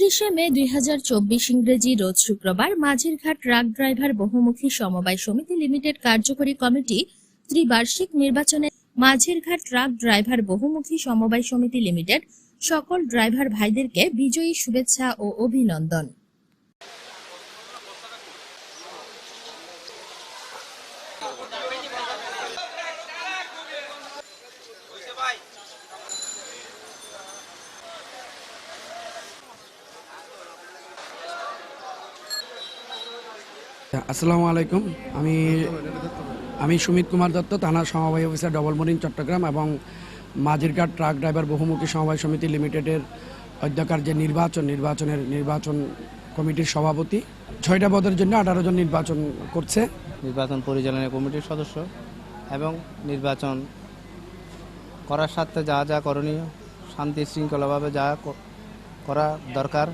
উনত্রিশে মে দুই হাজার চব্বিশ ইংরেজি রোজ শুক্রবার মাঝেরঘাট ট্রাক ড্রাইভার বহুমুখী সমবায় সমিতি লিমিটেড কার্যকরী কমিটি ত্রিবার্ষিক নির্বাচনে মাঝেরঘাট ট্রাক ড্রাইভার বহুমুখী সমবায় সমিতি লিমিটেড সকল ড্রাইভার ভাইদেরকে বিজয়ী শুভেচ্ছা ও অভিনন্দন। আসসালামু আলাইকুম। আমি আমি সুমিত কুমার দত্ত, থানার সমবায় অফিসার ডবল মরিং চট্টগ্রাম এবং মাঝিরঘাট ট্রাক ড্রাইভার বহুমুখী সমবায় সমিতি লিমিটেডের অধ্যকার যে নির্বাচন, নির্বাচনের নির্বাচন কমিটির সভাপতি, ছয়টা পদের জন্য আঠারো জন নির্বাচন করছে। নির্বাচন পরিচালনা কমিটির সদস্য এবং নির্বাচন করার সাথে যা যা করণীয়, শান্তি, শৃঙ্খলাভাবে যা করা দরকার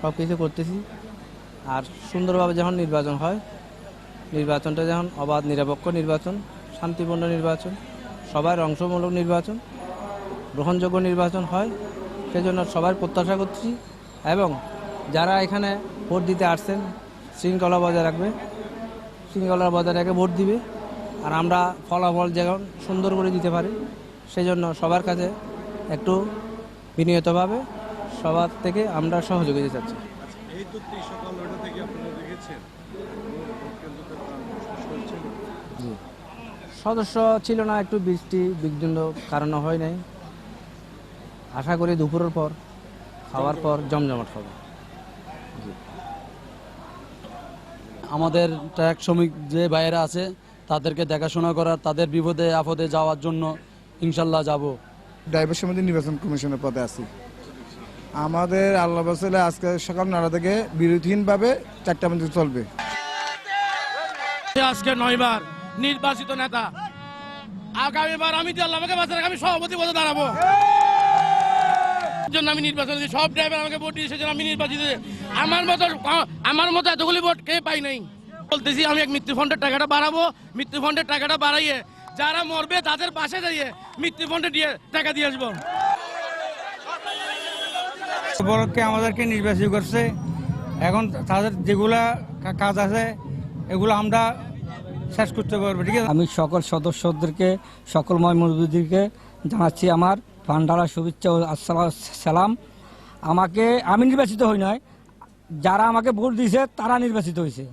সব কিছু করতেছি। আর সুন্দরভাবে যখন নির্বাচন হয়, নির্বাচনটা যখন অবাধ, নিরপেক্ষ নির্বাচন, শান্তিপূর্ণ নির্বাচন, সবার অংশমূলক নির্বাচন, গ্রহণযোগ্য নির্বাচন হয়, সেজন্য সবার প্রত্যাশা করছি এবং যারা এখানে ভোট দিতে আসছেন, শৃঙ্খলা বজায় রাখবে, শৃঙ্খলা বজায় রেখে ভোট দিবে। আর আমরা ফলাফল যেমন সুন্দর করে দিতে পারি সেই জন্য সবার কাছে একটু বিনিয়তভাবে সবার থেকে আমরা সহযোগিতা চাচ্ছি। এই তো ত্রিশ সকাল নয়টা থেকে আপনারা দেখেছেন। জি। সদস্য ছিল না একটু বৃষ্টি বিঘ্ন কারণে হয় নাই। আশা করি দুপুরের পর খাওয়ার পর জমজমাট হবে। আমাদের ট্র্যাক শ্রমিক যে বাইরে আছে তাদেরকে দেখাশোনা করার তাদের বিপদে আপদে যাওয়ার জন্য ইনশাল্লাহ যাব। ড্রাইভার সমিতি নির্বাচন কমিশনের পদে আছি। আমাদের আল্লাহ বাসালে আজকে সকাল নটা থেকে বিরতিহীনভাবে চারটা পর্যন্ত চলবে। আজকে নয়বার নির্বাচিত নেতা। আগামীবার আমি আল্লাহ আমাকে বাঁচার আমি সভাপতি পদে দাঁড়াবো। জন্য আমি নির্বাচন। সব ড্রাইভার আমাকে ভোট দিয়েছে আমি নির্বাচিত। আমার মতো আমার মতো এতগুলি ভোট কে পাই নাই? বলতেছি, আমি এক মৃত্যু ফান্ডের টাকাটা বাড়াবো, মৃত্যু টাকাটা বাড়াইয়ে যারা মরবে তাদের পাশে দাঁড়িয়ে মৃত্যু ফান্ডে দিয়ে টাকা দিয়ে আসব। বড়কে আমাদেরকে নির্বাচিত করছে। এখন তাদের যেগুলা কাজ আছে এগুলো আমরা শেষ করতে পারব ঠিক আছে? আমি সকল সদস্যদেরকে সকল ময়মুদ্দিনকে জানাচ্ছি আমার পান্ডালা শুভেচ্ছা ও আসসালাম সালাম। আমাকে আমি নির্বাচিত হই নয় যারা আমাকে ভোট দিয়েছে তারা নির্বাচিত হয়েছে।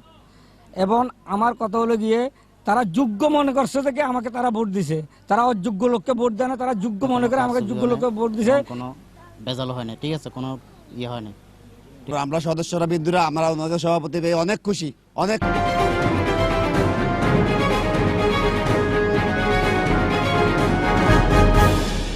এবং আমার কথা হলো গিয়ে তারা যোগ্য মনে করছে থেকে আমাকে তারা ভোট দিছে তারা অযোগ্য লোককে ভোট দেয় না তারা যোগ্য মনে করে আমাকে যোগ্য লোককে ভোট দিছে কোনো ভেজাল হয় না ঠিক আছে? কোনো ইয়ে হয় না আমরা সদস্যরা বিদ্যুরা আমরা ওনাদের সভাপতি পেয়ে অনেক খুশি, অনেক